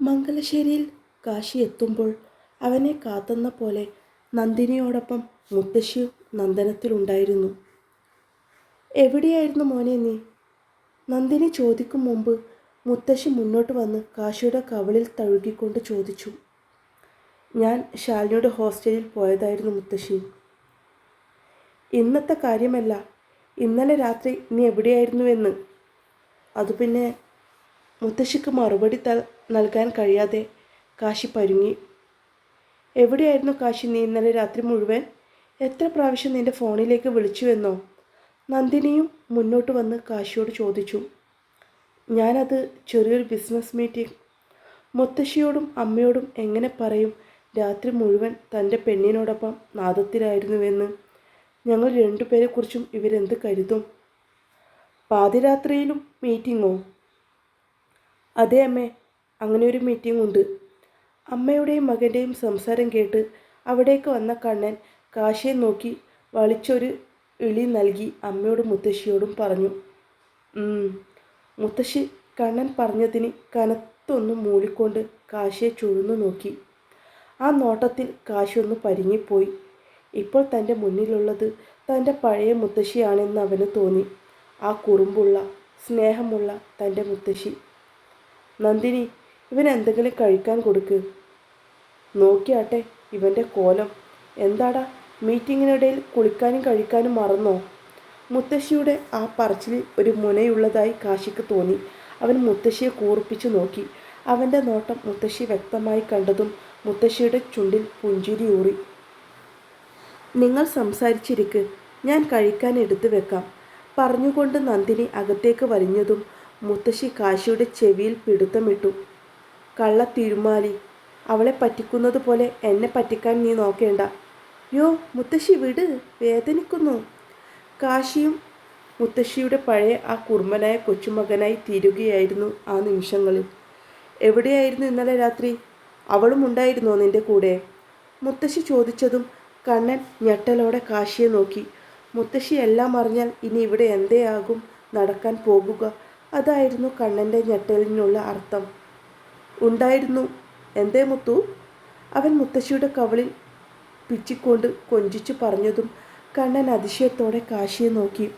മംഗലശ്ശേരിയിൽ കാശി എത്തുമ്പോൾ അവനെ കാത്തുന്ന പോലെ നന്ദിനിയോടൊപ്പം മുത്തശ്ശി നന്ദനത്തിലുണ്ടായിരുന്നു. എവിടെയായിരുന്നു മോനെ നീ? നന്ദിനി ചോദിക്കും മുമ്പ് മുത്തശ്ശി മുന്നോട്ട് വന്ന് കാശിയുടെ കവളിൽ തഴുകിക്കൊണ്ട് ചോദിച്ചു. ഞാൻ ശാലിനിയുടെ ഹോസ്റ്റലിൽ പോയതായിരുന്നു മുത്തശ്ശി. ഇന്നത്തെ കാര്യമല്ല ഇന്നലെ രാത്രി നീ എവിടെയായിരുന്നുവെന്ന് അത് പിന്നെ മുത്തശ്ശിക്ക് മറുപടി ത നൽകാൻ കഴിയാതെ കാശി പരുങ്ങി. എവിടെയായിരുന്നു കാശി നീ ഇന്നലെ രാത്രി മുഴുവൻ? എത്ര പ്രാവശ്യം നിന്റെ ഫോണിലേക്ക് വിളിച്ചുവെന്നോ? നന്ദിനിയും മുന്നോട്ട് വന്ന് കാശിയോട് ചോദിച്ചു. ഞാനത് ചെറിയൊരു ബിസിനസ് മീറ്റിംഗ്. മുത്തശ്ശിയോടും അമ്മയോടും എങ്ങനെ പറയും രാത്രി മുഴുവൻ തന്റെ പെണ്ണിനോടൊപ്പം നാദത്തിലായിരുന്നുവെന്ന്? ഞങ്ങൾ രണ്ടുപേരെക്കുറിച്ചും ഇവരെന്ത് കരുതും? പാതിരാത്രിയിലും മീറ്റിങ്ങോ? അതേ അമ്മേ. അങ്ങനെ ഒരു മീറ്റിംഗ് ഉണ്ട്. അമ്മയുടെയും മകന്റെയും സംസാരം കേട്ട് അവിടേക്ക് വന്ന കണ്ണൻ കാശിയെ നോക്കി വളിച്ചൊരു ഇളി നൽകി അമ്മയോടും മുത്തശ്ശിയോടും പറഞ്ഞു. മുത്തശ്ശി കണ്ണൻ പറഞ്ഞതിന് കനത്തൊന്ന് മൂളിക്കൊണ്ട് കാശിയെ ചുഴന്നു നോക്കി. ആ നോട്ടത്തിൽ കാശി ഒന്ന് പരിങ്ങിപ്പോയി. ഇപ്പോൾ തന്റെ മുന്നിലുള്ളത് തന്റെ പഴയ മുത്തശ്ശിയാണെന്ന് അവന് തോന്നി. ആ കുറുമ്പുള്ള സ്നേഹമുള്ള തന്റെ മുത്തശ്ശി. നന്ദിനി ഇവൻ എന്തെങ്കിലും കഴിക്കാൻ കൊടുക്ക്. നോക്കിയാട്ടെ ഇവന്റെ കോലം. എന്താടാ മീറ്റിങ്ങിനിടയിൽ കുളിക്കാനും കഴിക്കാനും മറന്നോ? മുത്തശ്ശിയുടെ ആ പറച്ചിലിൽ ഒരു മുനയുള്ളതായി കാശിക്ക് തോന്നി. അവൻ മുത്തശ്ശിയെ കൂർപ്പിച്ചു നോക്കി. അവന്റെ നോട്ടം മുത്തശ്ശി വ്യക്തമായി കണ്ടതും മുത്തശ്ശിയുടെ ചുണ്ടിൽ പുഞ്ചിരിയൂറി നിങ്ങൾ സംസാരിച്ചിരിക്ക്. ഞാൻ കഴിക്കാൻ എടുത്തു വെക്കാം. പറഞ്ഞുകൊണ്ട് നന്ദിനി അകത്തേക്ക് വലിഞ്ഞതും മുത്തശ്ശി കാശിയുടെ ചെവിയിൽ പിടുത്തമിട്ടു. കള്ള തിരുമാലി അവളെ പറ്റിക്കുന്നത് പോലെ എന്നെ പറ്റിക്കാൻ നീ നോക്കേണ്ട. യോ മുത്തശ്ശി വിട് വേദനിക്കുന്നു. കാശിയും മുത്തശ്ശിയുടെ പഴയ ആ കുറുമ്പനായ കൊച്ചുമകനായി തീരുകയായിരുന്നു ആ നിമിഷങ്ങളിൽ. എവിടെയായിരുന്നു ഇന്നലെ രാത്രി? അവളും ഉണ്ടായിരുന്നോ നിന്റെ കൂടെ? മുത്തശ്ശി ചോദിച്ചതും കണ്ണൻ ഞെട്ടലോടെ കാശിയെ നോക്കി. മുത്തശ്ശി എല്ലാം അറിഞ്ഞാൽ ഇനി ഇവിടെ എന്തേ ആകും നടക്കാൻ പോകുക. അതായിരുന്നു കണ്ണന്റെ ഞെട്ടലിനുള്ള അർത്ഥം. ഉണ്ടായിരുന്നു. എന്തേ മുത്തു? അവൻ മുത്തശ്ശിയുടെ കവളിൽ പിച്ചിക്കൊണ്ട് കൊഞ്ചിച്ചു പറഞ്ഞതും കണ്ണൻ അതിശയത്തോടെ കാശിയെ നോക്കി.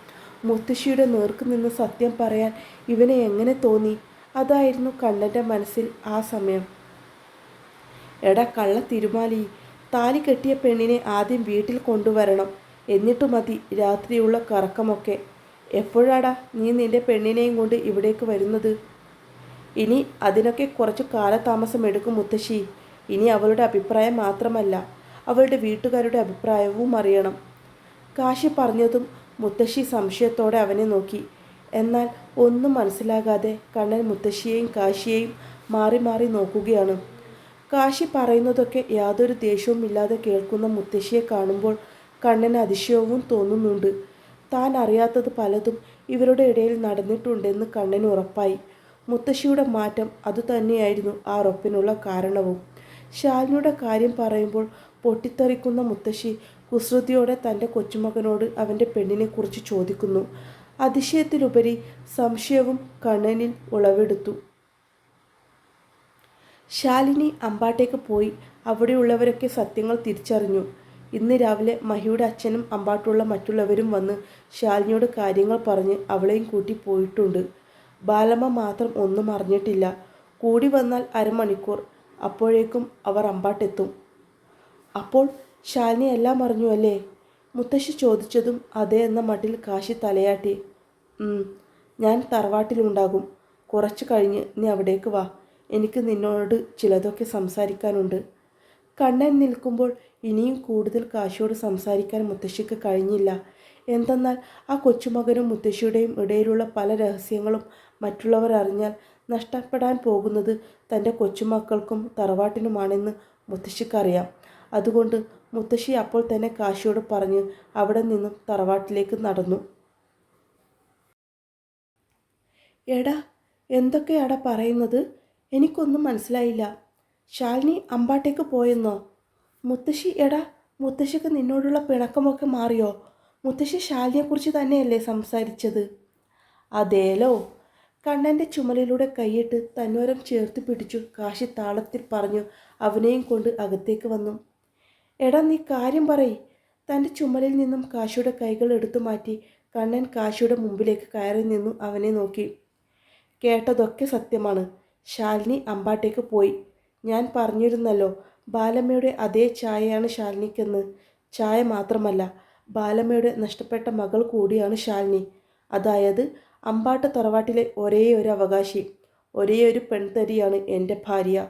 മുത്തശ്ശിയുടെ നേർക്ക് നിന്ന് സത്യം പറയാൻ ഇവനെ എങ്ങനെ തോന്നി? അതായിരുന്നു കണ്ണന്റെ മനസ്സിൽ ആ സമയം. എടാ കള്ള തിരുമാലി താലി കെട്ടിയ പെണ്ണിനെ ആദ്യം വീട്ടിൽ കൊണ്ടുവരണം. എന്നിട്ട് മതി രാത്രിയുള്ള കറക്കമൊക്കെ. എപ്പോഴാടാ നീ നിന്റെ പെണ്ണിനെയും കൊണ്ട് ഇവിടേക്ക് വരുന്നത്? ഇനി അതിനൊക്കെ കുറച്ച് കാലതാമസം എടുക്കും മുത്തശ്ശി. ഇനി അവളുടെ അഭിപ്രായം മാത്രമല്ല അവളുടെ വീട്ടുകാരുടെ അഭിപ്രായവും അറിയണം. കാശി പറഞ്ഞതും മുത്തശ്ശി സംശയത്തോടെ അവനെ നോക്കി. എന്നാൽ ഒന്നും മനസ്സിലാകാതെ കണ്ണൻ മുത്തശ്ശിയെയും കാശിയെയും മാറി മാറി നോക്കുകയാണ്. കാശി പറയുന്നതൊക്കെ യാതൊരു ദേഷ്യവും ഇല്ലാതെ കേൾക്കുന്ന മുത്തശ്ശിയെ കാണുമ്പോൾ കണ്ണന് അതിശയവും തോന്നുന്നുണ്ട്. താൻ അറിയാത്തത് പലതും ഇവരുടെ ഇടയിൽ നടന്നിട്ടുണ്ടെന്ന് കണ്ണന് ഉറപ്പായി. മുത്തശ്ശിയുടെ മാറ്റം അതുതന്നെയായിരുന്നു ആ ഉറപ്പിനുള്ള കാരണവും. ശാലിനിയുടെ കാര്യം പറയുമ്പോൾ പൊട്ടിത്തെറിക്കുന്ന മുത്തശ്ശി കുസൃതിയോടെ തന്റെ കൊച്ചുമകനോട് അവന്റെ പെണ്ണിനെക്കുറിച്ച് ചോദിക്കുന്നു. അതിശയത്തിലുപരി സംശയവും കണ്ണനിൽ ഉളവെടുത്തു. ശാലിനി അമ്പാട്ടേക്ക് പോയി അവിടെയുള്ളവരൊക്കെ സത്യങ്ങൾ തിരിച്ചറിഞ്ഞു. ഇന്ന് രാവിലെ മഹിയുടെ അച്ഛനും അമ്പാട്ടുള്ള മറ്റുള്ളവരും വന്ന് ശാലിനിയോട് കാര്യങ്ങൾ പറഞ്ഞ് അവളെയും കൂട്ടി പോയിട്ടുണ്ട്. ബാലമ്മ മാത്രം ഒന്നും അറിഞ്ഞിട്ടില്ല. കൂടി വന്നാൽ അരമണിക്കൂർ. അപ്പോഴേക്കും അവർ അമ്പാട്ടെത്തും. അപ്പോൾ ശാലിനി എല്ലാം അറിഞ്ഞു അല്ലേ? മുത്തശ്ശി ചോദിച്ചതും അതേ എന്ന മട്ടിൽ കാശി തലയാട്ടി. "ഉം, ഞാൻ തറവാട്ടിലുണ്ടാകും. കുറച്ച് കഴിഞ്ഞ് നീ അവിടേക്ക് വാ. എനിക്ക് നിന്നോട് ചിലതൊക്കെ സംസാരിക്കാനുണ്ട്. കണ്ണൻ നിൽക്കുമ്പോൾ ഇനിയും കൂടുതൽ കാശിയോട് സംസാരിക്കാൻ മുത്തശ്ശിക്ക് കഴിഞ്ഞില്ല. എന്തെന്നാൽ ആ കൊച്ചുമകനും മുത്തശ്ശിയുടെയും ഇടയിലുള്ള പല രഹസ്യങ്ങളും മറ്റുള്ളവർ അറിഞ്ഞാൽ നഷ്ടപ്പെടാൻ പോകുന്നത് തന്റെ കൊച്ചുമക്കൾക്കും തറവാട്ടിനുമാണെന്ന് മുത്തശ്ശിക്കറിയാം. അതുകൊണ്ട് മുത്തശ്ശി അപ്പോൾ തന്നെ കാശിയോട് പറഞ്ഞ് അവിടെ നിന്നും തറവാട്ടിലേക്ക് നടന്നു. എടാ എന്തൊക്കെയാടാ പറയുന്നത്? എനിക്കൊന്നും മനസ്സിലായില്ല. ശാലിനി അമ്പാട്ടേക്ക് പോയെന്നോ? മുത്തശ്ശി എടാ മുത്തശ്ശിക്ക് നിന്നോടുള്ള പിണക്കമൊക്കെ മാറിയോ? മുത്തശ്ശി ശാലിനിയെക്കുറിച്ച് തന്നെയല്ലേ സംസാരിച്ചത്? അതേലോ. കണ്ണന്റെ ചുമലിലൂടെ കൈയിട്ട് തന്നോരം ചേർത്ത് പിടിച്ചു കാശി താളത്തിൽ പറഞ്ഞു അവനെയും കൊണ്ട് അകത്തേക്ക് വന്നു. എടാ നീ കാര്യം പറയ്. തന്റെ ചുമലിൽ നിന്നും കാശിയുടെ കൈകൾ എടുത്തു മാറ്റി കണ്ണൻ കാശിയുടെ മുമ്പിലേക്ക് കയറി നിന്നു അവനെ നോക്കി. കേട്ടതൊക്കെ സത്യമാണ്. ശാലിനി അമ്പാട്ടേക്ക് പോയി. ഞാൻ പറഞ്ഞിരുന്നല്ലോ ബാലമ്മയുടെ അതേ ചായയാണ് ശാലിനിക്കെന്ന്. ചായ മാത്രമല്ല ബാലമ്മയുടെ നഷ്ടപ്പെട്ട മകൾ കൂടിയാണ് ശാലിനി. അതായത് അമ്പാട്ട് തറവാട്ടിലെ ഒരേ ഒരു അവകാശി ഒരേ ഒരു പെൺതരിയാണ് എന്റെ ഭാര്യ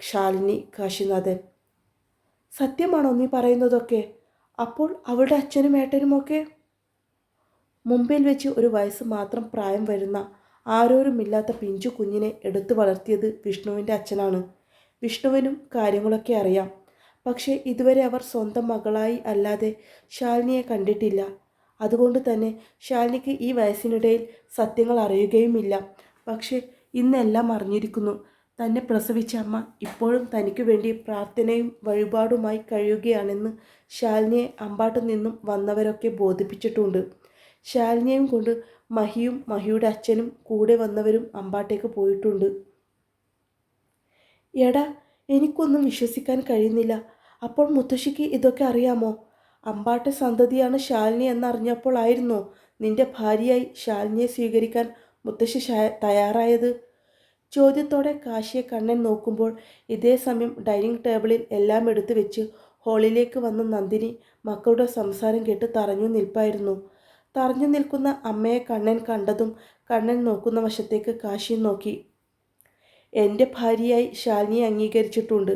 ശാലിനി കാശിനാഥൻ. സത്യമാണോ നീ പറയുന്നതൊക്കെ? അപ്പോൾ അവളുടെ അച്ഛനും ഏട്ടനുമൊക്കെ? മുമ്പിൽ വെച്ച് ഒരു വയസ്സ് മാത്രം പ്രായം വരുന്ന ആരോരുമില്ലാത്ത പിഞ്ചു കുഞ്ഞിനെ എടുത്തു വളർത്തിയത് വിഷ്ണുവിന്റെ അച്ഛനാണ്. വിഷ്ണുവിനും കാര്യങ്ങളൊക്കെ അറിയാം. പക്ഷേ ഇതുവരെ അവർ സ്വന്തം മകളായി അല്ലാതെ ശാലിനിയെ കണ്ടിട്ടില്ല. അതുകൊണ്ട് തന്നെ ശാലിനിക്ക് ഈ വയസ്സിനിടയിൽ സത്യങ്ങൾ അറിയുകയുമില്ല. പക്ഷേ ഇന്നെല്ലാം അറിഞ്ഞിരിക്കുന്നു. തന്നെ പ്രസവിച്ച അമ്മ ഇപ്പോഴും തനിക്ക് വേണ്ടി പ്രാർത്ഥനയും വഴിപാടുമായി കഴിയുകയാണെന്ന് ശാലിനിയെ അമ്പാട്ടിൽ നിന്നും വന്നവരൊക്കെ ബോധിപ്പിച്ചിട്ടുണ്ട്. ശാലിനിയും കൊണ്ട് മഹിയും മഹിയുടെ അച്ഛനും കൂടെ വന്നവരും അമ്പാട്ടേക്ക് പോയിട്ടുണ്ട്. എടാ എനിക്കൊന്നും വിശ്വസിക്കാൻ കഴിയുന്നില്ല. അപ്പോൾ മുത്തശ്ശിക്ക് ഇതൊക്കെ അറിയാമോ? അമ്പാട്ടെ സന്തതിയാണ് ശാലിനി എന്നറിഞ്ഞപ്പോൾ ആയിരുന്നു നിന്റെ ഭാര്യയായി ശാലിനിയെ സ്വീകരിക്കാൻ മുത്തശ്ശി തയ്യാറായത്. ചോദ്യത്തോടെ കാശിയെ കണ്ണൻ നോക്കുമ്പോൾ ഇതേ സമയം ഡൈനിങ് ടേബിളിൽ എല്ലാം എടുത്തു വെച്ച് ഹോളിലേക്ക് വന്ന നന്ദിനി മക്കളുടെ സംസാരം കേട്ട് തറഞ്ഞു നിൽപ്പായിരുന്നു. തറഞ്ഞു നിൽക്കുന്ന അമ്മയെ കണ്ണൻ കണ്ടതും കണ്ണൻ നോക്കുന്ന വശത്തേക്ക് കാശി നോക്കി. എന്റെ ഭാര്യയായി ശാലിനിയെ അംഗീകരിച്ചിട്ടുണ്ട്.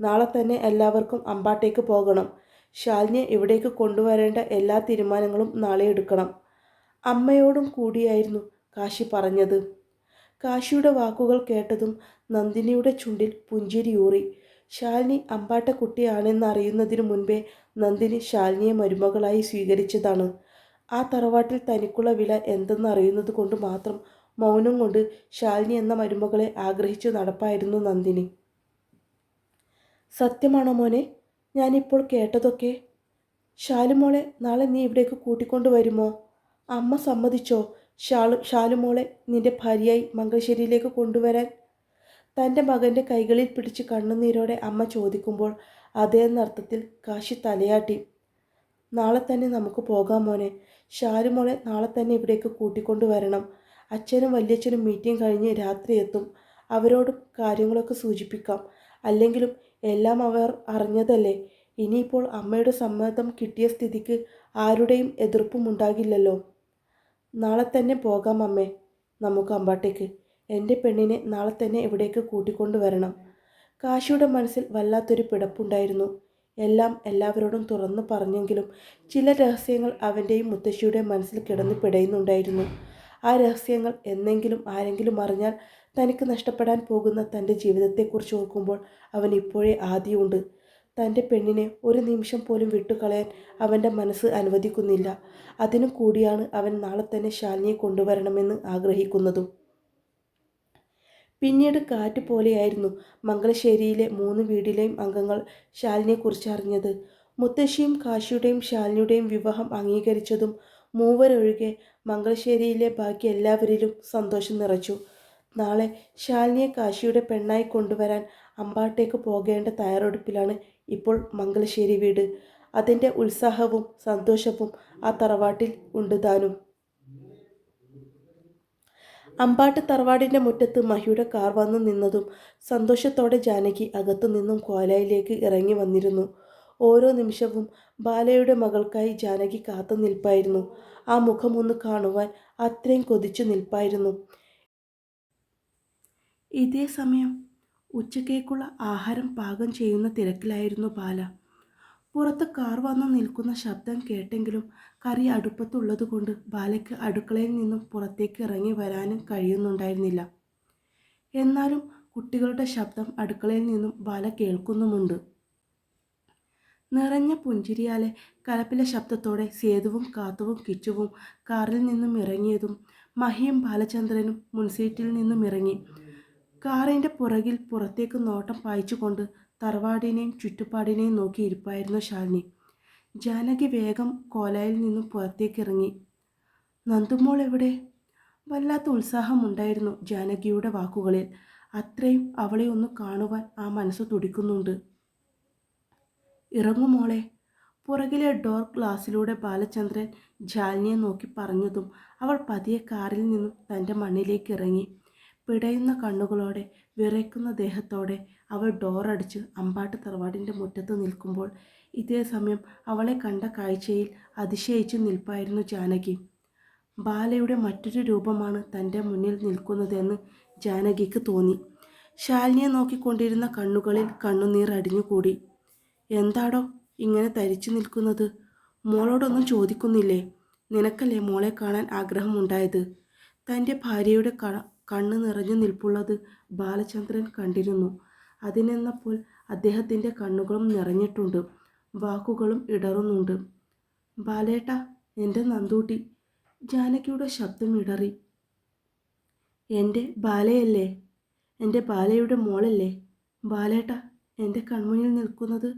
നാളെ തന്നെ എല്ലാവർക്കും അമ്പാട്ടേക്ക് പോകണം. ശാലിനിയെ ഇവിടേക്ക് കൊണ്ടുവരേണ്ട എല്ലാ തീരുമാനങ്ങളും നാളെ എടുക്കണം. അമ്മയോടും കൂടിയായിരുന്നു കാശി പറഞ്ഞത്. കാശിയുടെ വാക്കുകൾ കേട്ടതും നന്ദിനിയുടെ ചുണ്ടിൽ പുഞ്ചിരിയൂറി ശാലിനി അമ്പാട്ട കുട്ടിയാണെന്നറിയുന്നതിനു മുൻപേ നന്ദിനി ശാലിനിയെ മരുമകളായി സ്വീകരിച്ചതാണ്. ആ തറവാട്ടിൽ തനിക്കുള്ള വില എന്തെന്ന് അറിയുന്നത് കൊണ്ട് മാത്രം മൗനം കൊണ്ട് ശാലിനി എന്ന മരുമകളെ ആഗ്രഹിച്ചു നടപ്പായിരുന്നു നന്ദിനി. സത്യമാണോ മോനെ? ഞാനിപ്പോൾ കേട്ടതൊക്കെ. ശാലുമോളെ നാളെ നീ ഇവിടേക്ക് കൂട്ടിക്കൊണ്ടു വരുമോ? അമ്മ സമ്മതിച്ചോ? ഷാളു ഷാലുമോളെ നിന്റെ ഭാര്യയായി മംഗളശ്ശേരിയിലേക്ക് കൊണ്ടുവരാൻ? തന്റെ മകന്റെ കൈകളിൽ പിടിച്ച് കണ്ണുനീരോടെ അമ്മ ചോദിക്കുമ്പോൾ അതേന്നർത്ഥത്തിൽ കാശി തലയാട്ടി. നാളെ തന്നെ നമുക്ക് പോകാം മോനെ. ഷാലുമോളെ നാളെ തന്നെ ഇവിടേക്ക് കൂട്ടിക്കൊണ്ടു വരണം. അച്ഛനും വല്യച്ഛനും മീറ്റിംഗ് കഴിഞ്ഞ് രാത്രി എത്തും. അവരോട് കാര്യങ്ങളൊക്കെ സൂചിപ്പിക്കാം. അല്ലെങ്കിലും എല്ലാം അവർ അറിഞ്ഞതല്ലേ? ഇനിയിപ്പോൾ അമ്മയുടെ സമ്മതം കിട്ടിയ സ്ഥിതിക്ക് ആരുടെയും എതിർപ്പും ഉണ്ടാകില്ലല്ലോ. നാളെ തന്നെ പോകാം അമ്മേ. നമുക്ക് അമ്പാട്ടേക്ക്. എന്റെ പെണ്ണിനെ നാളെ തന്നെ ഇവിടേക്ക് കൂട്ടിക്കൊണ്ടു വരണം? കാശിയുടെ മനസ്സിൽ വല്ലാത്തൊരു പിടപ്പുണ്ടായിരുന്നു. എല്ലാം എല്ലാവരോടും തുറന്നു പറഞ്ഞെങ്കിലും ചില രഹസ്യങ്ങൾ അവന്റെയും മുത്തശ്ശിയുടെയും മനസ്സിൽ കിടന്ന് പിടയുന്നുണ്ടായിരുന്നു. ആ രഹസ്യങ്ങൾ എന്നെങ്കിലും ആരെങ്കിലും അറിഞ്ഞാൽ തനിക്ക് നഷ്ടപ്പെടാൻ പോകുന്ന തന്റെ ജീവിതത്തെക്കുറിച്ച് ഓർക്കുമ്പോൾ അവൻ ഇപ്പോഴേ ആദ്യമുണ്ട്. തന്റെ പെണ്ണിനെ ഒരു നിമിഷം പോലും വിട്ടുകളയാൻ അവന്റെ മനസ്സ് അനുവദിക്കുന്നില്ല. അതിനു കൂടിയാണ് അവൻ നാളെ തന്നെ ശാലിനിയെ കൊണ്ടുവരണമെന്ന് ആഗ്രഹിക്കുന്നതും. പിന്നീട് കാറ്റ് പോലെയായിരുന്നു മംഗളശ്ശേരിയിലെ മൂന്ന് വീടിലെയും അംഗങ്ങൾ ശാലിനിയെക്കുറിച്ച് അറിഞ്ഞത്. മുത്തശ്ശിയും കാശിയുടെയും ശാലിനിയുടെയും വിവാഹം അംഗീകരിച്ചതും മൂവരൊഴികെ മംഗളശ്ശേരിയിലെ ബാക്കി എല്ലാവരിലും സന്തോഷം നിറച്ചു. നാളെ ശാലിനിയെ കാശിയുടെ പെണ്ണായി കൊണ്ടുവരാൻ അമ്പാട്ടേക്ക് പോകേണ്ട തയ്യാറെടുപ്പിലാണ് ഇപ്പോൾ മംഗലശ്ശേരി വീട്. അതിന്റെ ഉത്സാഹവും സന്തോഷവും ആ തറവാട്ടിൽ ഉണ്ട് താനും. അമ്പാട്ട് തറവാടിന്റെ മുറ്റത്ത് മഹിയുടെ കാർ വന്നു നിന്നതും സന്തോഷത്തോടെ ജാനകി അകത്തു നിന്നും കോലായിലേക്ക് ഇറങ്ങി വന്നിരുന്നു. ഓരോ നിമിഷവും ബാലയുടെ മകൾക്കായി ജാനകി കാത്തു നിൽപ്പായിരുന്നു. ആ മുഖമൊന്ന് കാണുവാൻ അത്രയും കൊതിച്ചു നിൽപ്പായിരുന്നു. ഇതേ സമയം ഉച്ചക്കേക്കുള്ള ആഹാരം പാകം ചെയ്യുന്ന തിരക്കിലായിരുന്നു ബാല. പുറത്ത് കാർ വന്നു നിൽക്കുന്ന ശബ്ദം കേട്ടെങ്കിലും കറി അടുപ്പത്തുള്ളതുകൊണ്ട് ബാലയ്ക്ക് അടുക്കളയിൽ നിന്നും പുറത്തേക്ക് ഇറങ്ങി വരാനും കഴിയുന്നുണ്ടായിരുന്നില്ല. എന്നാലും കുട്ടികളുടെ ശബ്ദം അടുക്കളയിൽ നിന്നും ബാല കേൾക്കുന്നുമുണ്ട്. നിറഞ്ഞ പുഞ്ചിരിയാലെ കലപ്പിലെ ശബ്ദത്തോടെ സേതുവും കാത്തുവും കിച്ചുവും കാറിൽ നിന്നും ഇറങ്ങിയതും മഹിയും ബാലചന്ദ്രനും മുൻസീറ്റിൽ നിന്നും ഇറങ്ങി കാറിന്റെ പുറകിൽ പുറത്തേക്ക് നോട്ടം പായിച്ചുകൊണ്ട് തറവാടിനെയും ചുറ്റുപാടിനെയും നോക്കി ഇരിപ്പായിരുന്നു ശാലിനി. ജാനകി വേഗം കോലായിൽ നിന്നും പുറത്തേക്ക് ഇറങ്ങി. നന്ദുമോൾ എവിടെ? വല്ലാത്ത ഉത്സാഹമുണ്ടായിരുന്നു ജാനകിയുടെ വാക്കുകളിൽ. അത്രയും അവളെ ഒന്ന് കാണുവാൻ ആ മനസ്സ് തുടിക്കുന്നുണ്ട്. ഇറങ്ങു മോളെ. പുറകിലെ ഡോർ ഗ്ലാസ്സിലൂടെ ബാലചന്ദ്രൻ ജാലിനിയെ നോക്കി പറഞ്ഞതും അവൾ പതിയെ കാറിൽ നിന്നും തന്റെ മണ്ണിലേക്ക് ഇറങ്ങി. പിടയുന്ന കണ്ണുകളോടെ വിറയ്ക്കുന്ന ദേഹത്തോടെ അവൾ ഡോറടിച്ച് അമ്പാട്ട് തറവാടിന്റെ മുറ്റത്ത് നിൽക്കുമ്പോൾ ഇതേ സമയം അവളെ കണ്ട കാഴ്ചയിൽ അതിശയിച്ചു നിൽപ്പായിരുന്നു ജാനകി. ബാലയുടെ മറ്റൊരു രൂപമാണ് തന്റെ മുന്നിൽ നിൽക്കുന്നതെന്ന് ജാനകിക്ക് തോന്നി. ശാലിനിയെ നോക്കിക്കൊണ്ടിരുന്ന കണ്ണുകളിൽ കണ്ണുനീർ അടിഞ്ഞുകൂടി. എന്താടോ ഇങ്ങനെ തരിച്ചു നിൽക്കുന്നത്? മോളോടൊന്നും ചോദിക്കുന്നില്ലേ? നിനക്കല്ലേ മോളെ കാണാൻ ആഗ്രഹമുണ്ടായത്? തന്റെ ഭാര്യയുടെ കണ്ണ് നിറഞ്ഞു നിൽപ്പുള്ളത് ബാലചന്ദ്രൻ കണ്ടിരുന്നു. അതിനെന്നപ്പോൾ അദ്ദേഹത്തിന്റെ കണ്ണുകളും നിറഞ്ഞിട്ടുണ്ട്. വാക്കുകളും ഇടറുന്നുണ്ട്. ബാലേട്ട എന്റെ നന്ദൂട്ടി ജാനകിയുടെ ശബ്ദം ഇടറി. എന്റെ ബാലയല്ലേ? എന്റെ ബാലയുടെ മോളല്ലേ? ബാലേട്ട എന്റെ കൺമുന്നിൽ നിൽക്കുന്നത്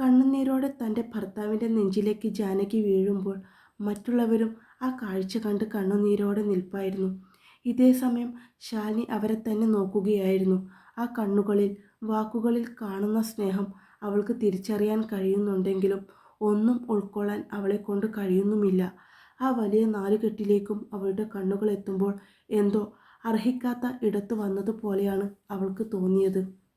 കണ്ണുനീരോടെ തന്റെ ഭർത്താവിന്റെ നെഞ്ചിലേക്ക് ജാനകി വീഴുമ്പോൾ മറ്റുള്ളവരും ആ കാഴ്ച കണ്ട് കണ്ണുനീരോടെ നിൽപ്പായിരുന്നു. ഇതേ സമയം ശാലിനി അവരെ തന്നെ നോക്കുകയായിരുന്നു. ആ കണ്ണുകളിൽ വാക്കുകളിൽ കാണുന്ന സ്നേഹം അവൾക്ക് തിരിച്ചറിയാൻ കഴിയുന്നുണ്ടെങ്കിലും ഒന്നും ഉൾക്കൊള്ളാൻ അവളെ കൊണ്ട് കഴിയുന്നുമില്ല. ആ വലിയ നാലുകെട്ടിലേക്കും അവളുടെ കണ്ണുകൾ എത്തുമ്പോൾ എന്തോ അർഹിക്കാത്ത ഇടത്ത് വന്നതുപോലെയാണ് അവൾക്ക് തോന്നിയത്.